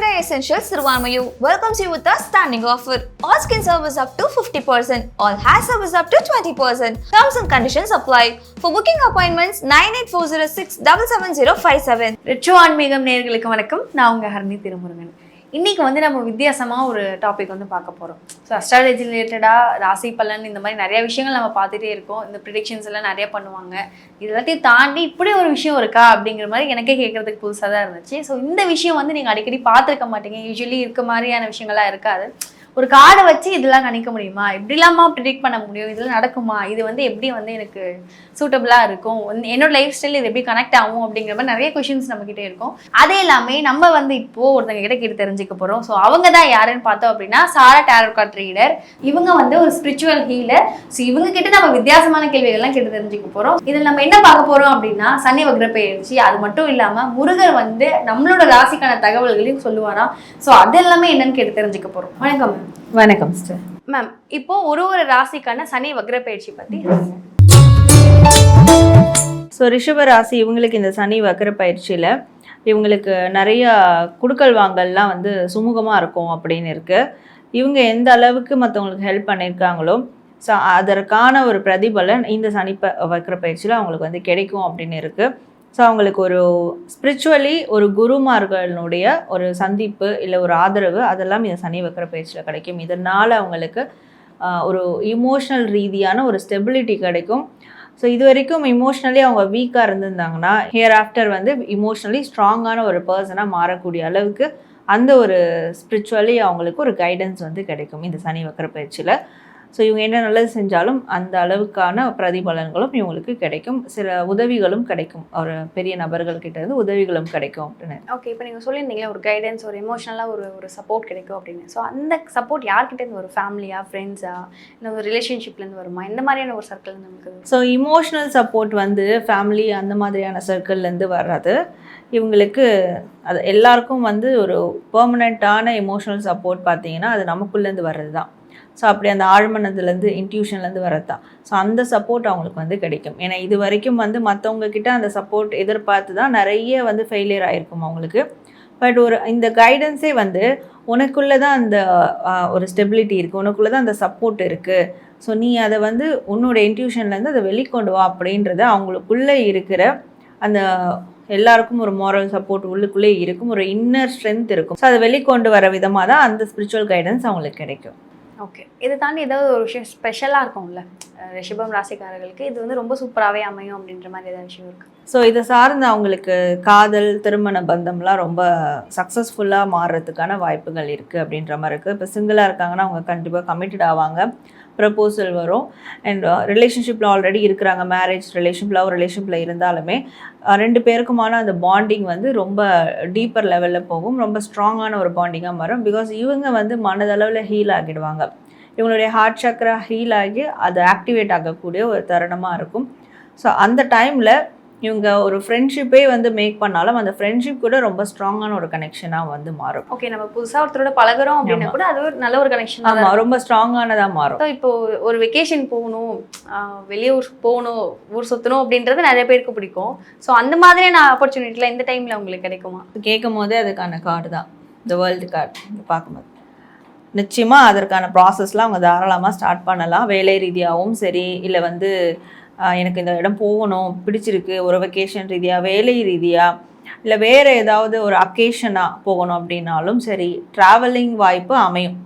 Hyundai Essentials Sirvanmayu welcomes you with a standing offer. All skin service up to 50%, all hair service up to 20%. Terms and conditions apply. For booking appointments, 98406 77057. Retro ஆன்மீகம் நேயர்களுக்கு வணக்கம் நான் உங்க ஹரணி திருமுருகன் இன்னைக்கு வந்து நம்ம வித்தியாசமாக ஒரு டாபிக் வந்து பார்க்க போகிறோம் ஸோ அஸ்ட்ராலஜி ரிலேட்டடாக ராசி பலன் இந்த மாதிரி நிறைய விஷயங்கள் நம்ம பார்த்துட்டே இருக்கோம். இந்த ப்ரிடிக்ஷன்ஸ் எல்லாம் நிறைய பண்ணுவாங்க. இது எல்லாத்தையும் தாண்டி இப்படி ஒரு விஷயம் இருக்கா அப்படிங்கிற மாதிரி எனக்கே கேட்கறதுக்கு புதுசாக தான் இருந்துச்சு. ஸோ இந்த விஷயம் வந்து நீங்கள் அடிக்கடி பார்த்துருக்க மாட்டீங்க. யூஸ்வலி இருக்க மாதிரியான விஷயங்கள்லாம் இருக்காது. ஒரு கார்டை வச்சு இதெல்லாம் கணிக்க முடியுமா? எப்படிலாமா ப்ரிடிக்ட் பண்ண முடியும்? இதெல்லாம் நடக்குமா? இது வந்து எப்படி வந்து எனக்கு சூட்டபிளாக இருக்கும்? என்னோட லைஃப் ஸ்டைல் இது எப்படி கனெக்ட் ஆகும் அப்படிங்கிற மாதிரி நிறைய கொஷின்ஸ் நம்மக்கிட்ட இருக்கும். அதே எல்லாமே நம்ம வந்து இப்போது ஒருத்தங்க கிட்ட கேட்டு தெரிஞ்சுக்க போகிறோம் ஸோ அவங்க தான் யாருன்னு பார்த்தோம் அப்படின்னா சாரா டேரோ கார்ட் ரீடர் இவங்க வந்து ஒரு ஸ்பிரிச்சுவல் ஹீலர் ஸோ இவங்க கிட்ட நம்ம வித்தியாசமான கேள்விகள்லாம் கேட்டு தெரிஞ்சுக்க போகிறோம் இதில் நம்ம என்ன பார்க்க போகிறோம் அப்படின்னா சனி வக்ர பயிற்சி. அது மட்டும் இல்லாமல் முருகர் வந்து நம்மளோட ராசிக்கான தகவல்களையும் சொல்லுவாராம். ஸோ அது எல்லாமே என்னன்னு கேட்டு தெரிஞ்சுக்க போகிறோம் வணக்கம். மேம் வணக்கம் சிஸ்டர் மேம் இப்போ ஒரு ஒரு ராசிக்கான சனி வக்ர பயிற்சி பத்தி சொல்லுங்க. ஸோ ரிஷப ராசி இவங்களுக்கு இந்த சனி வக்கர பயிற்சியில் இவங்களுக்கு நிறைய குடுக்கல் வாங்கல்லாம் வந்து சுமூகமாக இருக்கும் அப்படின்னு இருக்கு. இவங்க எந்த அளவுக்கு மற்றவங்களுக்கு ஹெல்ப் பண்ணியிருக்காங்களோ ஸோ அதற்கான ஒரு பிரதிபலன் இந்த சனி ப வக்கர பயிற்சியில் அவங்களுக்கு வந்து கிடைக்கும் அப்படின்னு இருக்கு. ஸோ அவங்களுக்கு ஒரு ஸ்பிரிச்சுவலி ஒரு குருமார்களுடைய ஒரு சந்திப்பு இல்லை ஒரு ஆதரவு அதெல்லாம் இந்த சனி வக்கர பயிற்சியில் கிடைக்கும். இதனால் அவங்களுக்கு ஒரு இமோஷனல் ரீதியான ஒரு ஸ்டெபிலிட்டி கிடைக்கும். ஸோ இது வரைக்கும் இமோஷ்னலி அவங்க வீக்காக இருந்திருந்தாங்கன்னா ஹியர் ஆஃப்டர் வந்து இமோஷ்னலி ஸ்ட்ராங்கான ஒரு பர்சனாக மாறக்கூடிய அளவுக்கு அந்த ஒரு ஸ்பிரிச்சுவலி அவங்களுக்கு ஒரு கைடன்ஸ் வந்து கிடைக்கும் இந்த சனி வக்கர பயிற்சியில். ஸோ இவங்க என்ன நல்லது செஞ்சாலும் அந்த அளவுக்கான பிரதிபலன்களும் இவங்களுக்கு கிடைக்கும். சில உதவிகளும் கிடைக்கும். ஒரு பெரிய நபர்கள் கிட்ட இருந்து உதவிகளும் கிடைக்கும் அப்படின்னு. ஓகே இப்போ நீங்கள் சொல்லியிருந்தீங்களே ஒரு கைடன்ஸ் ஒரு எமோஷனலாக ஒரு ஒரு சப்போர்ட் கிடைக்கும் அப்படின்னு. ஸோ அந்த சப்போர்ட் யார்கிட்ட இருந்து ஒரு ஃபேமிலியா ஃப்ரெண்ட்ஸா இல்லை ஒரு ரிலேஷன்ஷிப்லேருந்து வருமா? இந்த மாதிரியான ஒரு சர்க்கிள் நமக்கு ஸோ இமோஷ்னல் சப்போர்ட் வந்து ஃபேமிலி அந்த மாதிரியான சர்க்கிள்லேருந்து வர்றது. இவங்களுக்கு அது எல்லாருக்கும் வந்து ஒரு பெர்மனண்ட்டான எமோஷனல் சப்போர்ட் பார்த்தீங்கன்னா அது நமக்குள்ளேருந்து வர்றது தான் ஸோ அப்படி அந்த ஆழ்மனதுலேருந்து இன்ட்யூஷன்லேருந்து வர்றது தான் ஸோ அந்த சப்போர்ட் அவங்களுக்கு வந்து கிடைக்கும். ஏன்னா இது வரைக்கும் வந்து மற்றவங்க கிட்ட அந்த சப்போர்ட் எதிர்பார்த்து தான் நிறைய வந்து ஃபெயிலியர் ஆகிருக்கும் அவங்களுக்கு. பட் ஒரு இந்த கைடன்ஸே வந்து உனக்குள்ளே தான் அந்த ஒரு ஸ்டெபிலிட்டி இருக்குது உனக்குள்ளே தான் அந்த சப்போர்ட் இருக்குது ஸோ நீ அதை வந்து உன்னோட இன்ட்யூஷன்லேருந்து அதை வெளிக்கொண்டு வா அப்படின்றத அவங்களுக்குள்ளே இருக்கிற அந்த எல்லாருக்கும் ஒரு மாரல் சப்போர்ட் உள்ளுக்குள்ளே இருக்கும். ஒரு இன்னர் ஸ்ட்ரென்த் இருக்கும். ஸோ அதை வெளிக்கொண்டு வர விதமாக தான் அந்த ஸ்பிரிச்சுவல் கைடன்ஸ் அவங்களுக்கு கிடைக்கும். ஓகே இதை தாண்டி ஏதாவது ஒரு விஷயம் ஸ்பெஷலாக இருக்கும்ல? ரிஷபம் ராசிக்காரர்களுக்கு இது வந்து ரொம்ப சூப்பராகவே அமையும் அப்படின்ற மாதிரி ஏதாவது விஷயம் இருக்கு? ஸோ இதை சார்ந்து அவங்களுக்கு காதல் திருமண பந்தம்லாம் ரொம்ப சக்ஸஸ்ஃபுல்லாக மாறுறதுக்கான வாய்ப்புகள் இருக்குது அப்படின்ற மாதிரி இருக்குது இப்போ சிங்கிளாக இருக்காங்கன்னா அவங்க கண்டிப்பாக கமிட்டட் ஆவாங்க. ப்ரப்போசல் வரும். அண்ட் ரிலேஷன்ஷிப்பில் ஆல்ரெடி இருக்கிறாங்க. மேரேஜ் ரிலேஷன் லவ் ரிலேஷன்ஷிப்பில் இருந்தாலுமே uh, ரெண்டு பேருக்குமான அந்த பாண்டிங் வந்து ரொம்ப டீப்பர் லெவலில் போகும். ரொம்ப ஸ்ட்ராங்கான ஒரு பாண்டிங்காக மாறும். பிகாஸ் இவங்க வந்து மனதளவில் ஹீல் ஆகிடுவாங்க. இவங்களுடைய ஹார்ட் சக்கரா ஹீல் ஆகி அது ஆக்டிவேட் ஆகக்கூடிய ஒரு தருணமாக இருக்கும். ஸோ அந்த டைமில் இவங்க ஒரு ஃப்ரெண்ட்ஷிப்பே வந்து மேக் பண்ணாலும் அந்த ஃப்ரெண்ட்ஷிப் கூட ரொம்ப ஸ்ட்ராங்கான ஒரு கனெக்ஷனாக வந்து மாறும். ஓகே நம்ம புதுசாக ஒருத்தரோட பழகுறோம் அப்படின்னா. கூட அது ஒரு நல்ல ஒரு கனெக்ஷன் ஆமாம் ரொம்ப ஸ்ட்ராங்கானதாக மாறும். இப்போ ஒரு வெக்கேஷன் போகணும் வெளியூர் போகணும் ஊர் சுற்றணும் அப்படின்றது நிறைய பேருக்கு பிடிக்கும். ஸோ அந்த மாதிரியான ஆப்பர்ச்சுனிட்டிலாம் இந்த டைமில் உங்களுக்கு கிடைக்குமா? கேட்கும் போதே அதுக்கான கார்டு தான். இந்த வேர்ல்டு கார்டு பார்க்கும்போது. நிச்சயமாக அதற்கான ப்ராசஸ்லாம் அவங்க தாராளமாக ஸ்டார்ட் பண்ணலாம். வேலை ரீதியாகவும் சரி இல்லை வந்து எனக்கு இந்த இடம் போகணும் பிடிச்சிருக்கு ஒரு வெக்கேஷன் ரீதியாக வேலை ரீதியாக இல்லை வேறு ஏதாவது ஒரு அக்கேஷனாக போகணும் அப்படின்னாலும் சரி ட்ராவலிங் வாய்ப்பு அமையும்.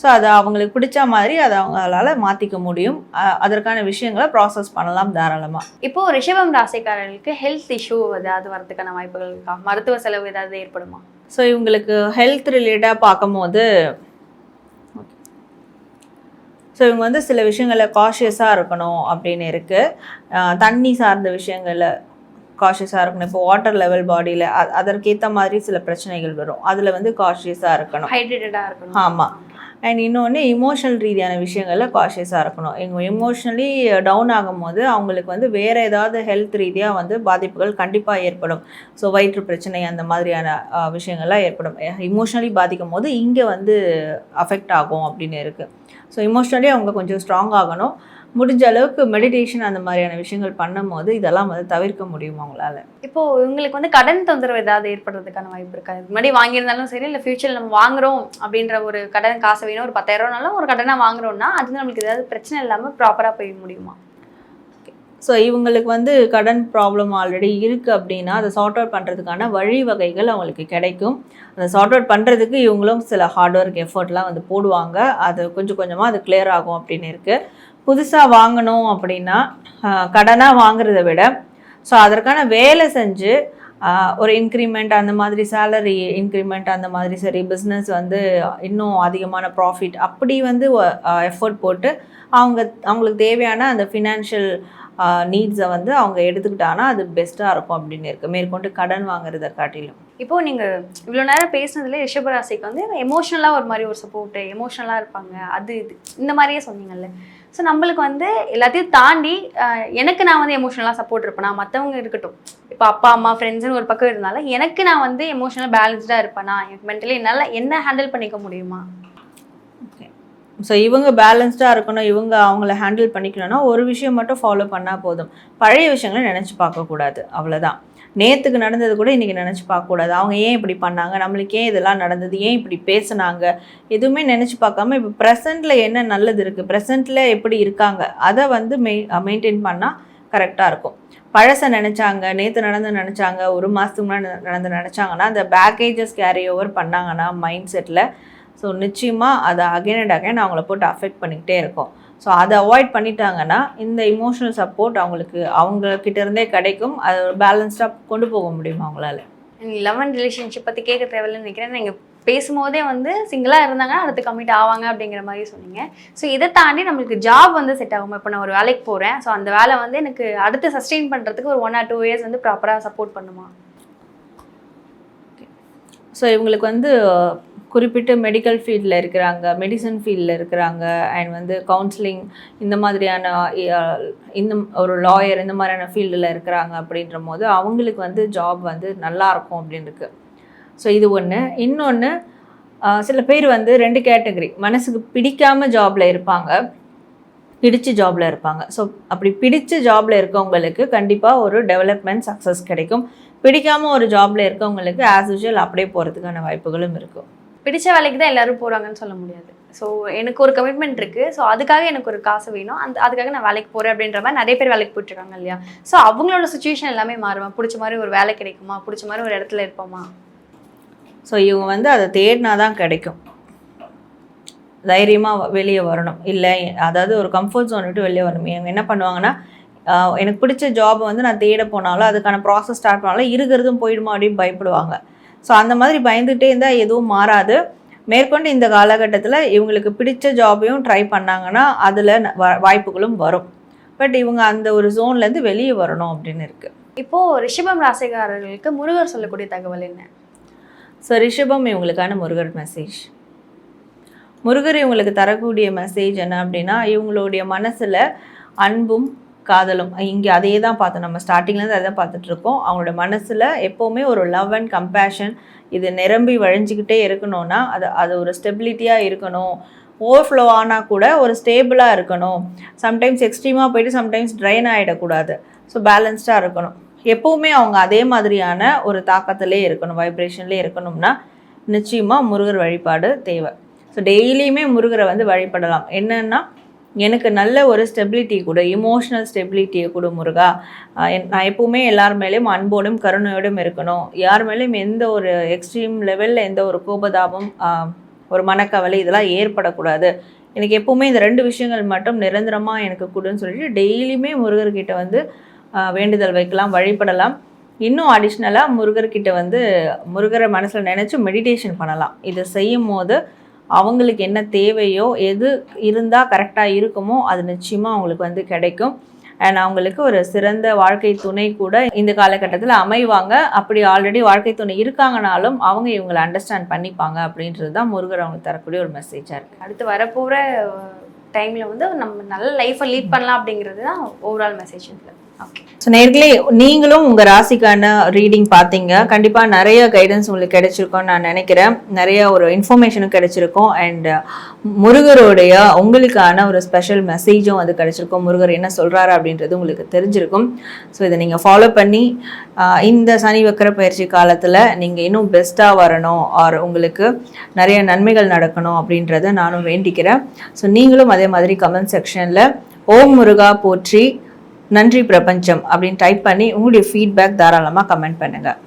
ஸோ அது அவங்களுக்கு பிடிச்ச மாதிரி அதை அவங்களால மாற்றிக்க முடியும். அதற்கான விஷயங்களை ப்ராசஸ் பண்ணலாம் தாராளமாக இப்போ ரிஷபம் ராசிக்காரர்களுக்கு ஹெல்த் இஷ்யூ ஏதாவது வரதுக்கான வாய்ப்புகள் இருக்கா? மருத்துவ செலவு ஏதாவது ஏற்படுமா? ஸோ இவங்களுக்கு ஹெல்த் ரிலேட்டாக பார்க்கும்போது ஸோ இவங்க வந்து சில விஷயங்களில் காஷியஸாக இருக்கணும் அப்படின்னு இருக்குது தண்ணி சார்ந்த விஷயங்களில் காஷியஸாக இருக்கணும். இப்போ வாட்டர் லெவல் பாடியில் அதற்கேற்ற மாதிரி சில பிரச்சனைகள் வரும். அதில் வந்து காஷியஸாக இருக்கணும். ஹைட்ரேட்டடாக இருக்கணும். ஆமாம் அண்ட் இன்னொன்று இமோஷனல் ரீதியான விஷயங்களில் காஷியஸாக இருக்கணும். இவங்க இமோஷ்னலி டவுன் ஆகும்போது அவங்களுக்கு வந்து வேறு ஏதாவது ஹெல்த் ரீதியாக வந்து பாதிப்புகள் கண்டிப்பாக ஏற்படும். ஸோ வயிற்று பிரச்சனை அந்த மாதிரியான விஷயங்கள்லாம் ஏற்படும். இமோஷ்னலி பாதிக்கும் போது இங்கே வந்து அஃபெக்ட் ஆகும் அப்படின்னு இருக்குது ஸோ இமோஷ்னலி அவங்க கொஞ்சம் ஸ்ட்ராங் ஆகணும். முடிஞ்ச அளவுக்கு மெடிடேஷன் அந்த மாதிரியான விஷயங்கள் பண்ணும்போது இதெல்லாம் வந்து தவிர்க்க முடியும் அவங்களால இப்போ உங்களுக்கு வந்து கடன் தொந்தரவு ஏதாவது ஏற்படுறதுக்கான வாய்ப்பு இருக்கா? இது முன்னாடி வாங்கியிருந்தாலும் சரி இல்லை ஃபியூச்சர் நம்ம வாங்குறோம் அப்படின்ற ஒரு கடன் காசு வேணும் ஒரு பத்தாயிரம் ஒரு கடனை வாங்குறோம்னா அது நம்மளுக்கு ஏதாவது பிரச்சனை இல்லாமல் ப்ராப்பராக போய் முடியுமா? ஸோ இவங்களுக்கு வந்து கடன் ப்ராப்ளம் ஆல்ரெடி இருக்குது அப்படின்னா அதை சார்ட் அவுட் பண்ணுறதுக்கான வழிவகைகள் அவங்களுக்கு கிடைக்கும். அந்த சார்ட் அவுட் பண்ணுறதுக்கு இவங்களும் சில ஹார்ட் ஒர்க் எஃபர்ட்லாம் வந்து போடுவாங்க. அது கொஞ்சம் கொஞ்சமாக அது கிளியர் ஆகும் அப்படின்னு இருக்குது புதுசாக வாங்கணும் அப்படின்னா கடனாக வாங்குறதை விட ஸோ அதற்கான வேலை செஞ்சு ஒரு இன்க்ரிமெண்ட் அந்த மாதிரி சேலரி இன்க்ரிமெண்ட் அந்த மாதிரி சரி பிஸ்னஸ் வந்து இன்னும் அதிகமான ப்ராஃபிட் அப்படி வந்து எஃபர்ட் போட்டு அவங்க அவங்களுக்கு தேவையான அந்த ஃபினான்ஷியல் நீட்ஸை வந்து அவங்க எடுத்துக்கிட்டாங்கன்னா அது பெஸ்ட்டாக இருக்கும் அப்படின்னு இருக்குது மேற்கொண்டு கடன் வாங்குறதை காட்டிலும். இப்போது நீங்கள் இவ்வளோ நேரம் பேசுனதுல ரிஷபராசிக்கு வந்து எமோஷனலாக ஒரு மாதிரி ஒரு சப்போர்ட்டு எமோஷனலாக இருப்பாங்க. அது இது. இந்த மாதிரியே சொன்னீங்கல்ல. ஸோ நம்மளுக்கு வந்து எல்லாத்தையும் தாண்டி எனக்கு நான் வந்து எமோஷனலாக சப்போர்ட் இருப்பேனா? மற்றவங்க இருக்கட்டும். இப்போ அப்பா அம்மா ஃப்ரெண்ட்ஸ்னு ஒரு பக்கம் இருந்தாலும் எனக்கு நான் வந்து எமோஷனலாக பேலன்ஸ்டாக இருப்பேனா? எனக்கு மென்டலி என்னால் என்ன ஹேண்டில் பண்ணிக்க முடியுமா? ஸோ இவங்க பேலன்ஸ்டாக இருக்கணும் இவங்க அவங்கள ஹேண்டில் பண்ணிக்கணும்னா ஒரு விஷயம் மட்டும் ஃபாலோ பண்ணால் போதும். பழைய விஷயங்களை நினச்சி பார்க்கக்கூடாது அவ்வளோதான் நேற்றுக்கு நடந்தது கூட இன்றைக்கி நினச்சி பார்க்கக்கூடாது அவங்க ஏன் இப்படி பண்ணாங்க? நம்மளுக்கு ஏன் இதெல்லாம் நடந்தது? ஏன் இப்படி பேசுனாங்க? எதுவுமே நினச்சி பார்க்காம இப்போ ப்ரெசண்ட்டில் என்ன நல்லது இருக்குது ப்ரெசண்ட்டில் எப்படி இருக்காங்க? அதை வந்து மெய் மெயின்டைன் பண்ணால் கரெக்டாக இருக்கும். பழசை நினச்சாங்க நேற்று நடந்து நினச்சாங்க ஒரு மாதத்துக்கு முன்னாடி நடந்து நினச்சாங்கன்னா அந்த பேக்கேஜஸ் கேரி ஓவர் பண்ணாங்கன்னா மைண்ட் செட்டில் ஸோ நிச்சயமாக அதை அகைன் அண்ட் அகைன் அவங்கள போட்டு அஃபெக்ட் பண்ணிக்கிட்டே இருக்கும். ஸோ அதை அவாய்ட் பண்ணிட்டாங்கன்னா இந்த இமோஷனல் சப்போர்ட் அவங்களுக்கு அவங்க கிட்ட இருந்தே கிடைக்கும். அதை ஒரு பேலன்ஸ்டாக கொண்டு போக முடியும் அவங்களால? லவ் ரிலேஷன்ஷிப் பற்றி கேட்க தேவையில்லைன்னு நினைக்கிறேன். நீங்கள் பேசும்போதே வந்து சிங்கிளாக இருந்தாங்கன்னா அடுத்து கமிட் ஆவாங்க அப்படிங்கிற மாதிரி சொன்னீங்க. ஸோ இதை தாண்டி நம்மளுக்கு ஜாப் வந்து செட் ஆகும். இப்போ நான் ஒரு வேலைக்கு போகிறேன் ஸோ அந்த வேலை வந்து எனக்கு அடுத்து சஸ்டெயின் பண்ணுறதுக்கு ஒரு ஒன் ஆர் டூ இயர்ஸ் வந்து ப்ராப்பராக சப்போர்ட் பண்ணுமா? ஸோ இவங்களுக்கு வந்து குறிப்பிட்டு மெடிக்கல் ஃபீல்டில் இருக்கிறாங்க மெடிசன் ஃபீல்டில் இருக்கிறாங்க அண்ட் வந்து கவுன்சிலிங் இந்த மாதிரியான இந்த ஒரு லாயர் இந்த மாதிரியான ஃபீல்டில் இருக்கிறாங்க அப்படின்ற போது அவங்களுக்கு வந்து ஜாப் வந்து நல்லா இருக்கும் அப்படின்னு இருக்குது ஸோ இது ஒன்று இன்னொன்று சில பேர் வந்து ரெண்டு கேட்டகரி மனசுக்கு பிடிக்காமல் ஜாபில் இருப்பாங்க பிடிச்சு ஜாபில் இருப்பாங்க. ஸோ அப்படி பிடிச்சு ஜாபில் இருக்கவங்களுக்கு கண்டிப்பாக ஒரு டெவலப்மெண்ட் சக்ஸஸ் கிடைக்கும். பிடிக்காமல் ஒரு ஜாபில் இருக்கவங்களுக்கு ஆஸ் யூஷுவல் அப்படியே போகிறதுக்கான வாய்ப்புகளும் இருக்கும் பிடிச்ச வேலைக்கு தான் எல்லாரும் போகிறாங்கன்னு சொல்ல முடியாது. ஸோ எனக்கு ஒரு கமிட்மெண்ட் இருக்குது ஸோ அதுக்காக எனக்கு ஒரு காசு வேணும். அந்த அதுக்காக நான் வேலைக்கு போகிறேன் அப்படின்ற மாதிரி நிறைய பேர் வேலைக்கு போயிட்டு இருக்காங்க இல்லையா? ஸோ அவங்களோட சுச்சுவேஷன் எல்லாமே மாறுமா? பிடிச்ச மாதிரி ஒரு வேலை கிடைக்குமா? பிடிச்ச மாதிரி ஒரு இடத்துல இருப்போமா? ஸோ இவங்க வந்து அதை தேடினா தான் கிடைக்கும். தைரியமாக வெளியே வரணும். இல்லை அதாவது ஒரு கம்ஃபர்ட் ஜோன் விட்டு வெளியே வரணும். இவங்க என்ன பண்ணுவாங்கன்னா எனக்கு பிடிச்ச ஜாப் வந்து நான் தேட போனாலும் அதுக்கான ப்ராசஸ் ஸ்டார்ட் பண்ணாலும் இருக்கிறதும் போயிடுமா அப்படின்னு பயப்படுவாங்க. ஸோ அந்த மாதிரி பயந்துகிட்டே இருந்தால் எதுவும் மாறாது. மேற்கொண்டு இந்த காலகட்டத்தில் இவங்களுக்கு பிடிச்ச ஜாபையும் ட்ரை பண்ணாங்கன்னா அதில் வாய்ப்புகளும் வரும். பட் இவங்க அந்த ஒரு ஜோன்லேருந்து வெளியே வரணும் அப்படின்னு இருக்குது இப்போ ரிஷபம் ராசிக்காரர்களுக்கு முருகர் சொல்லக்கூடிய தகவல் என்ன? ஸோ ரிஷபம் இவங்களுக்கான முருகர் மெசேஜ் முருகர் இவங்களுக்கு தரக்கூடிய மெசேஜ் என்ன அப்படின்னா இவங்களுடைய மனசில் அன்பும் காதலும். இங்கே அதையே தான் பார்த்தோம். நம்ம ஸ்டார்டிங்லேருந்து அதை தான் பார்த்துட்டு இருக்கோம் அவங்களோட மனசில் எப்போவுமே ஒரு லவ் அண்ட் கம்பேஷன் இது நிரம்பி வழிஞ்சிக்கிட்டே இருக்கணும்னா அது அது ஒரு ஸ்டெபிலிட்டியாக இருக்கணும். ஓவர்ஃப்ளோ ஆனால் கூட ஒரு ஸ்டேபிளாக இருக்கணும். சம்டைம்ஸ் எக்ஸ்ட்ரீமாக போயிட்டு சம்டைம்ஸ் ட்ரைன் ஆகிடக்கூடாது ஸோ பேலன்ஸ்டாக இருக்கணும். எப்போவுமே அவங்க அதே மாதிரியான ஒரு தாக்கத்திலே இருக்கணும். வைப்ரேஷன்லேயே இருக்கணும்னா நிச்சயமாக முருகர் வழிபாடு தேவை. ஸோ டெய்லியுமே முருகரை வந்து வழிபடலாம். என்னென்னா எனக்கு நல்ல ஒரு ஸ்டெபிலிட்டி கொடு இமோஷனல் ஸ்டெபிலிட்டியை கொடு முருகா. என்- நான் எப்பவுமே எல்லார் மேலேயும் அன்போடும் கருணையோடும் இருக்கணும். யார் மேலேயும் எந்த ஒரு எக்ஸ்ட்ரீம் லெவலில் எந்த ஒரு கோபதாபம் ஒரு மனக்கவலை இதெல்லாம் ஏற்படக்கூடாது. எனக்கு எப்பவுமே இந்த ரெண்டு விஷயங்கள் மட்டும் நிரந்தரமாக எனக்கு கொடுன்னு சொல்லிட்டு டெய்லியுமே முருகர்கிட்ட வந்து வேண்டுதல் வைக்கலாம் வழிபடலாம். இன்னும் அடிஷ்னலாக முருகர்கிட்ட வந்து முருகரை மனசில் நினச்சி மெடிடேஷன் பண்ணலாம். இதை செய்யும் போது அவங்களுக்கு என்ன தேவையோ எது இருந்தால் கரெக்டாக இருக்குமோ அது நிச்சயமாக அவங்களுக்கு வந்து கிடைக்கும். அண்ட் அவங்களுக்கு ஒரு சிறந்த வாழ்க்கை துணை கூட இந்த காலகட்டத்தில் அமைவாங்க. அப்படி ஆல்ரெடி வாழ்க்கை துணை இருக்காங்கனாலும் அவங்க இவங்களை அண்டர்ஸ்டாண்ட் பண்ணிப்பாங்க அப்படின்றது தான் முருகர் அவங்களுக்கு தரக்கூடிய ஒரு மெசேஜாக இருக்குது அடுத்து வரப்போகிற டைமில் வந்து நம்ம நல்ல லைஃப்பை லீட் பண்ணலாம் அப்படிங்கிறது தான் ஓவரால் மெசேஜ் இதில் ஸோ நேர்களே நீங்களும் உங்கள் ராசிக்கான ரீடிங் பார்த்தீங்க கண்டிப்பாக நிறைய கைடன்ஸ் உங்களுக்கு கிடைச்சிருக்கும்னு நான் நினைக்கிறேன். நிறைய ஒரு இன்ஃபர்மேஷனும் கிடைச்சிருக்கும். அண்ட் முருகருடைய உங்களுக்கான ஒரு ஸ்பெஷல் மெசேஜும் அது கிடைச்சிருக்கும். முருகர் என்ன சொல்கிறாரு அப்படின்றது உங்களுக்கு தெரிஞ்சிருக்கும். ஸோ இதை நீங்கள் ஃபாலோ பண்ணி இந்த சனி வக்கர பயிற்சி காலத்தில் நீங்கள் இன்னும் பெஸ்ட்டாக வரணும். ஆர் உங்களுக்கு நிறைய நன்மைகள் நடக்கணும் அப்படின்றத நானும் வேண்டிக்கிறேன். ஸோ நீங்களும் அதே மாதிரி கமெண்ட் செக்ஷனில் ஓம் முருகா போற்றி நன்றி பிரபஞ்சம் அப்படின்னு டைப் பண்ணி உங்களுடைய ஃபீட்பேக் தாராளமாக கமெண்ட் பண்ணுங்கள்